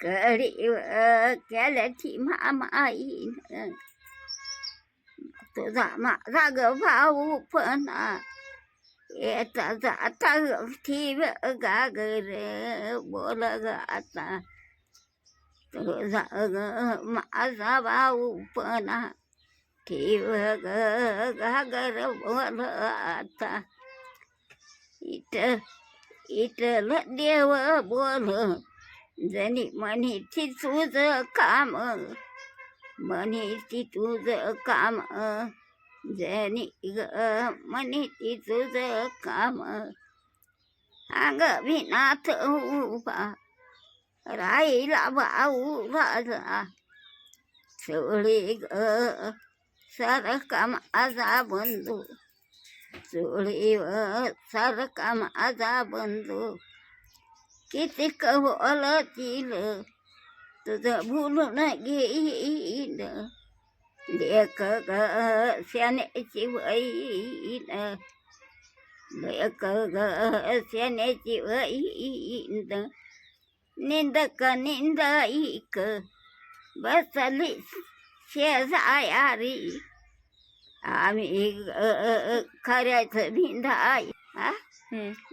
कडी केल्याची मामाईन तुझा माझा ग भाऊ पण येता जाता ठेव गागर बोल ग आता तुझा ग माझा भाऊ पण ठेव ग गागर बोल आता इट इटल देव बोल जनी म्हणीची तुझ काम म्हणीची तुझ काम जनी ग म्हणीची तुझ काम। अंग विनाथ उभा राहिला भाऊ राजा चोळी ग सारखा माझा बंधू चोळीवर सारखा माझा बंधू। किती कवलतील तुझं भूलून घेईन लेख ग श्यानेची वहीन लेख ग श्यानेची वहीन निंदक निंदाईक बसली शेजायारी आम्ही ग- खऱ्याचं निंदाई हा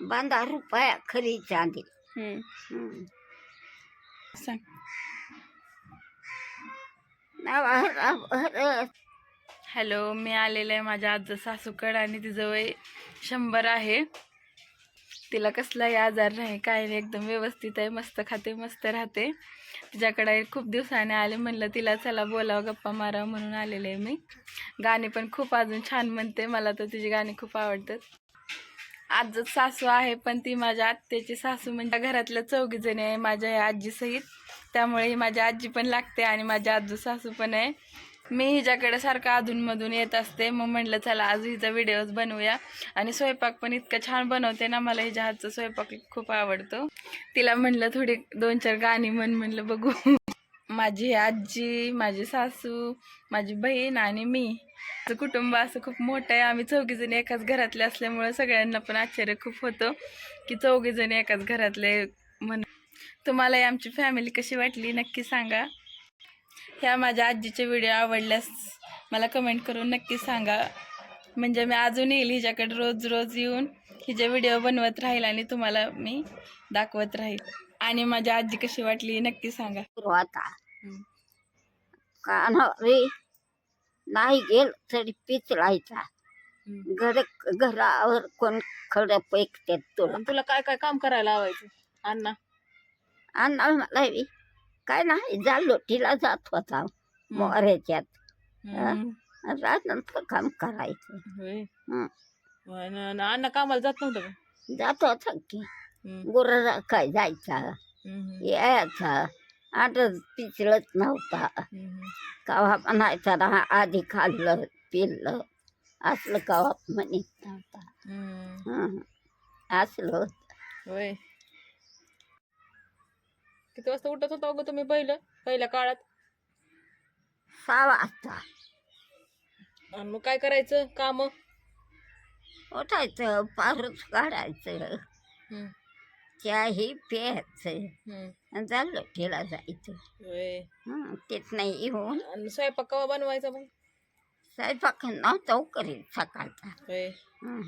बांधा रुपया खरी चांदी हम्म. सांग. नावावर हॅलो मी आलेलं आहे माझ्या आजचं सासूकड आणि तिचं वय शंभर आहे. तिला कसलाही आजार नाही काय नाही एकदम व्यवस्थित आहे मस्त खाते मस्त राहते. तिच्याकडे खूप दिवसाने आले म्हणलं तिला चला बोलावं गप्पा मारावं म्हणून आलेले आहे मी. गाणी पण खूप अजून छान म्हणते मला तर तिची गाणी खूप आवडतात. आजच सासू आहे पण ती माझ्या आत्याची सासू म्हणजे घरातल्या चौघी जणी आहे माझ्या आजीसहित त्यामुळे ही माझी आजी पण लागते आणि माझी आजू सासू पण आहे. मी हिच्याकडे सारखं अधूनमधून येत असते. मग म्हटलं चला आज हिचा व्हिडिओज बनवूया. आणि स्वयंपाक पण इतका छान बनवते ना मला हिच्या हातचा स्वयंपाक खूप आवडतो. तिला म्हणलं थोडी दोन चार गाणी म्हण. म्हणलं बघू. माझी आजी माझी सासू माझी बहीण आणि मी. आमचं कुटुंब असं खूप मोठं आहे. आम्ही चौघीजणी एकाच घरातले असल्यामुळे सगळ्यांना पण आश्चर्य खूप होतं की चौघीजणी एकाच घरातले म्हण तुम्हालाही आमची फॅमिली कशी वाटली? नक्की सांगा. ह्या माझ्या आजीचे व्हिडिओ आवडल्यास मला कमेंट करून नक्की सांगा. म्हणजे मी अजून येईल हिच्याकडे रोज रोज येऊन. हिचे व्हिडिओ बनवत राहील आणि तुम्हाला मी दाखवत राहील. आणि माझी आजी कशी वाटली? नक्की सांगा. कानावरी नाही गेल तरी पिचलायचा घर घरावर कोण खडं पैकते तुला. तुला काय काय काम करायला लावायचं? अण्णा. अण्णा मला बी काय नाही झालो तिला जात होता मोऱ्याच्यात रात्र काम करायचं. हं. अण्णा कामाला जात नव्हतं का? जात होता की. गुरं काय जायचा. यायचा. आठच पिचलत नव्हता. कवा म्हणायचा ना आधी खाल्लं पिल्लं असलं कवा म्हणत नव्हता. असलं. होय. किती वाजता उठत होता अगं तुम्ही पहिलं? पहिल्या काळात? सहा वाजता. आणि मग काय करायचं? काम? उठायचं पारूच काढायचं. चहाही प्यायचं. झालं ठेला जायचं. होय. हं, तेच नाही येऊन. आणि स्वयंपाक कवा बनवायचा मग? स्वयंपाक नव्हता करीत सकाळचा. होय. हं.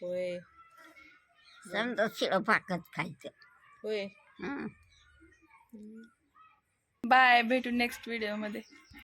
होय. समजा शिळं पाकच खायचं. होय. हं. बाय भेटू नेक्स्ट व्हिडिओमध्ये